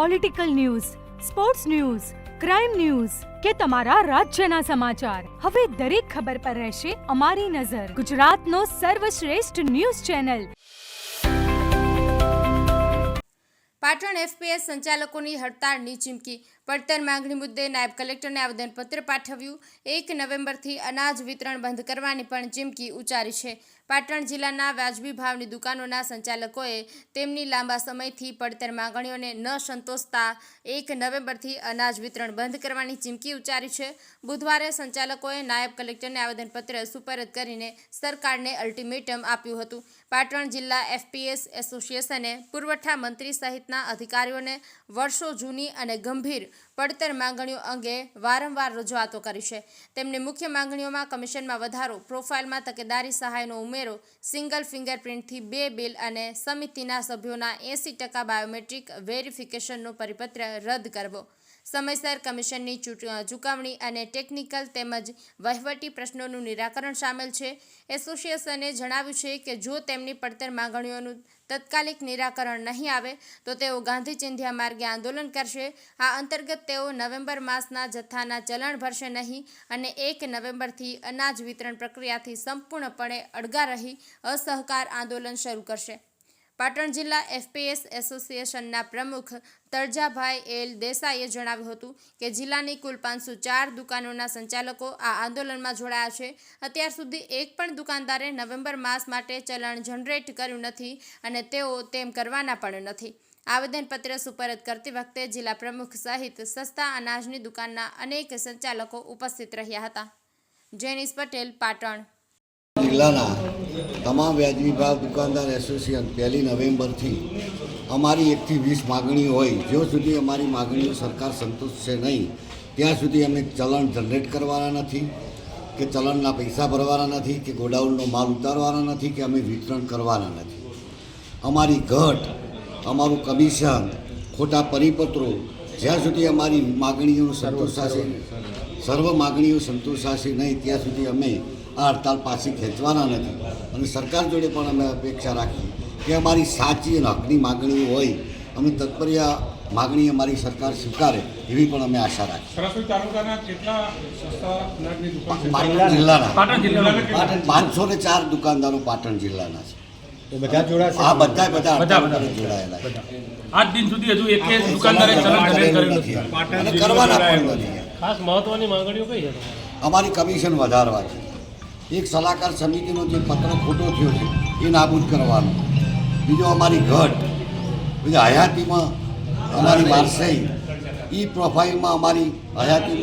Political news sports news crime news કે તમારા રાજ્યના સમાચાર. હવે દરેક ખબર પર રહેશે અમારી નજર. ગુજરાતનો સર્વશ્રેષ્ઠ ન્યૂઝ ચેનલ. પાટણ એફપીએસ સંચાલકોની હડતાળની ચીમકી. પડતર માંગણી મુદ્દે નાયબ કલેક્ટરને આવેદનપત્ર પાઠવ્યું. એક નવેમ્બરથી અનાજ વિતરણ બંધ કરવાની પણ ચીમકી ઉચ્ચારી છે. પાટણ જિલ્લાના વાજબી ભાવની દુકાનોના સંચાલકોએ તેમની લાંબા સમયથી પડતર માંગણીઓને ન સંતોષતા એક નવેમ્બરથી અનાજ વિતરણ બંધ કરવાની ચીમકી ઉચ્ચારી છે. બુધવારે સંચાલકોએ નાયબ કલેક્ટરને આવેદનપત્ર સુપરત કરીને સરકારને અલ્ટિમેટમ આપ્યું હતું. પાટણ જિલ્લા એફપીએસ એસોસિએશને પુરવઠા મંત્રી સહિતના અધિકારીઓને વર્ષો જૂની અને ગંભીર પડતર માંગણીઓ અંગે વારંવાર રજૂઆતો કરી છે. તેમની મુખ્ય માંગણીઓમાં કમિશનમાં વધારો, પ્રોફાઇલમાં તકેદારી સહાયનો ઉમેરો, સિંગલ ફિંગરપ્રિન્ટથી બે બિલ અને સમિતિના સભ્યોના એંસી ટકા બાયોમેટ્રિક વેરિફિકેશનનો પરિપત્ર રદ કરવો. સમયસર કમિશનની ચૂકવણી અને ટેકનિકલ તેમજ વહીવટી પ્રશ્નોનું નિરાકરણ સામેલ છે. એસોસિએશને જણાવ્યું છે કે જો તેમની પડતર માંગણીઓનું તત્કાલિક નિરાકરણ નહીં આવે, તો તેઓ ગાંધી ચિંધ્યા માર્ગે આંદોલન કરશે. આ અંતર્ગત તેઓ નવેમ્બર માસના જથ્થાના ચલણ ભરશે નહીં અને એક નવેમ્બરથી અનાજ વિતરણ પ્રક્રિયાથી સંપૂર્ણપણે અડગા રહી અસહકાર આંદોલન શરૂ કરશે. પાટણ જિલ્લા એફપીએસ એસોસિએશનના પ્રમુખ તરજાભાઈ એલ દેસાઈએ જણાવ્યું હતું કે જિલ્લાની કુલ પાંચસો ચાર દુકાનોના સંચાલકો આ આંદોલનમાં જોડાયા છે. અત્યાર સુધી એક પણ દુકાનદારે નવેમ્બર માસ માટે ચલણ જનરેટ કર્યું નથી અને તેઓ તેમ કરવાના પણ નથી. આવેદનપત્ર સુપરત કરતી વખતે જિલ્લા પ્રમુખ સહિત સસ્તા અનાજની દુકાનના અનેક સંચાલકો ઉપસ્થિત રહ્યા હતા. જેનિસ પટેલ, પાટણ. જિલ્લાના તમામ વ્યાજબી ભાવ દુકાનદાર એસોસિએશન પહેલી નવેમ્બરથી અમારી એકથી વીસ માગણી હોય જ્યાં સુધી અમારી માગણીઓ સરકાર સંતોષશે નહીં ત્યાં સુધી અમે ચલણ જનરેટ કરવાના નથી કે ચલણના પૈસા ભરવાના નથી કે ગોડાઉનનો માલ ઉતારવાના નથી કે અમે વિતરણ કરવાના નથી. અમારી ઘટ અમારું કમિશન ખોટા પરિપત્રો જ્યાં સુધી અમારી માગણીઓ સંતોષાશે સર્વ માગણીઓ સંતોષાશે નહીં ત્યાં સુધી અમે આ હડતાલ પાછી ખેંચવાના નથી. અને સરકાર જોડે પણ અમે અપેક્ષા રાખી કે અમારી સાચી અને હકની માગણીઓ હોય અમે તત્પર્ય માગણી અમારી સરકાર સ્વીકારે એવી પણ અમે આશા રાખી સરસ્વતી તાલુકાના કેટલા સસ્તા અનાજની દુકાન છે? પાટણ જિલ્લાના. પાટણ જિલ્લાના. કેટલા? પાંચસો ને ચાર દુકાનદારો પાટણ જિલ્લાના છે. બધા જોડાશે? આ બધા બધા બધા, જોડાયેલા આજ દિન સુધી હજુ એક દુકાનદારે ચલણ નથી. કરવાના પણ નથી. ખાસ મહત્વની માંગણીઓ કઈ છે અમારી કમિશન વધારવા છે. એક સલાહકાર સમિતિનો જે પત્ર ખોટો થયો છે એ નાબૂદ કરવાનો. બીજો અમારી ઘટ. બીજા હયાતીમાં અમારી વારસાઈ ઈ પ્રોફાઇલમાં અમારી હયાતીમાં